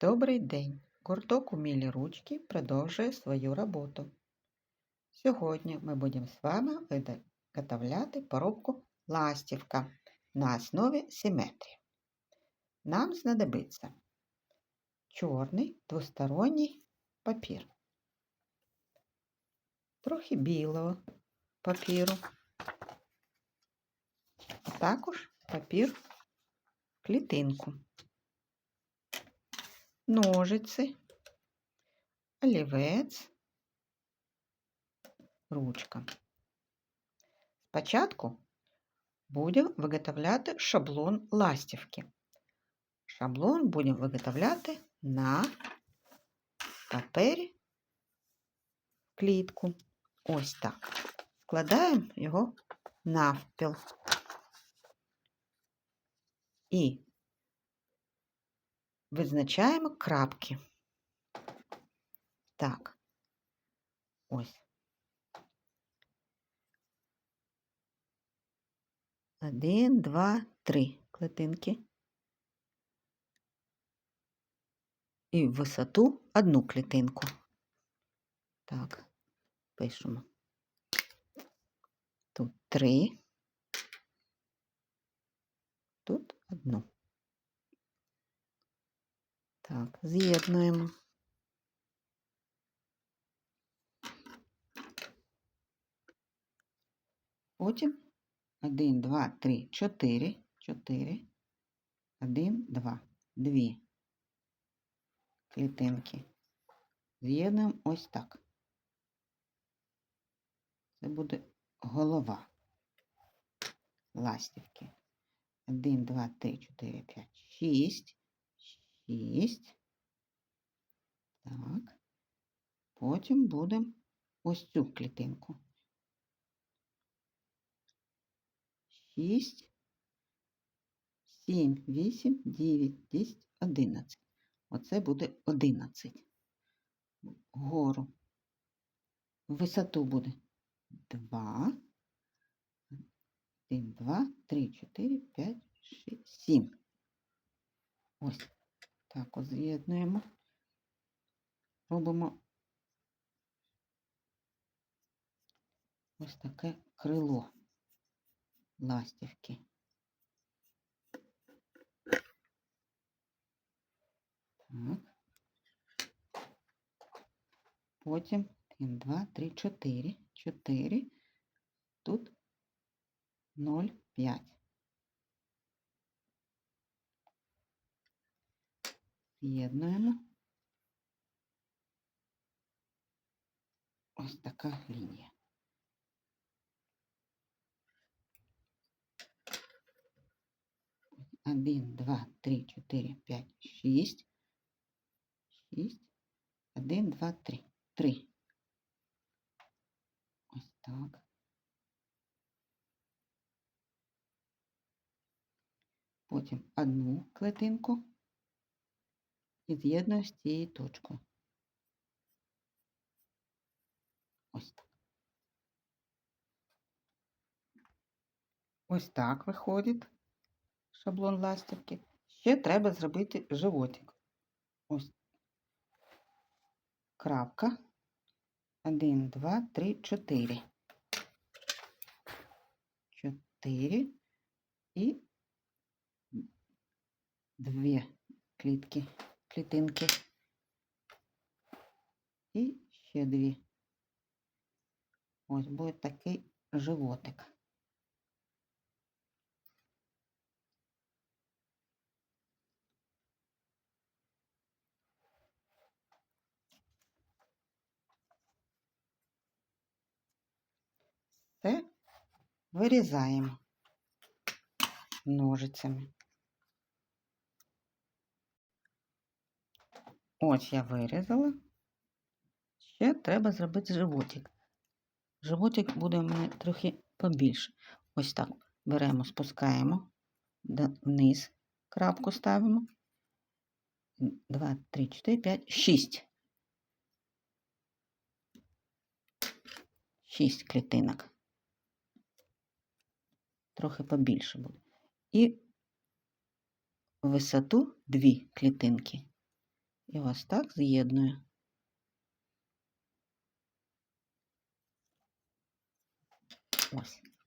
Добрий день! Гурток «Умілі ручки» продовжує свою роботу. Сьогодні ми будемо з вами виготовляти поробку ластівка на основі симетрії. Нам знадобиться чорний двосторонній папір, трохи білого папіру, а також папір клітинку ножиці, олівець, ручка. Спочатку будемо виготовляти шаблон ластівки. Шаблон будемо виготовляти на папері клітку. Ось так. Складаємо його навпіл. І визначаємо крапки. Так, ось. Один, два, три клітинки. І в висоту одну клітинку. Так, пишемо. Тут три. Тут одну. З'єднуємо. Потім 1, 2, 3, 4, 4, 1, 2, 2 клітинки. З'єднуємо ось так. Це буде голова ластівки. 1, 2, 3, 4, 5, 6. Шість. Так. Потім будемо ось цю клітинку. Шість, сім, вісім, дев'ять, десять, одинадцять. Оце буде одинадцять. Гору. Висоту буде два. Один, два, три, чотири, п'ять, шість, сім. Ось. Так, от з'єднуємо, робимо ось таке крило ластівки. Так. Потім 1, 2, 3, 4, 4, тут 0, 5. з'єднуємо. Ось така лінія. Один, два, три, чотири, п'ять, шість. Шість. Один, два, три. Три. Ось так. Потім одну клетинку і з'єдную з цією точкою. Ось так. Виходить шаблон ластівки. Ще треба зробити животик. Ось крапка. Один, два, три, чотири. Чотири і дві клітки клітинки. І ще дві. Ось буде такий животик. Це вирізаємо ножицями. Ось я вирізала. Ще треба зробити животик. Животик буде мене трохи побільше. Ось так. Беремо, спускаємо вниз, крапку ставимо. 2, 3, 4, 5, 6. 6 клітинок. Трохи побільше буде. І висоту 2 клітинки. І ось так з'єднує. Ось.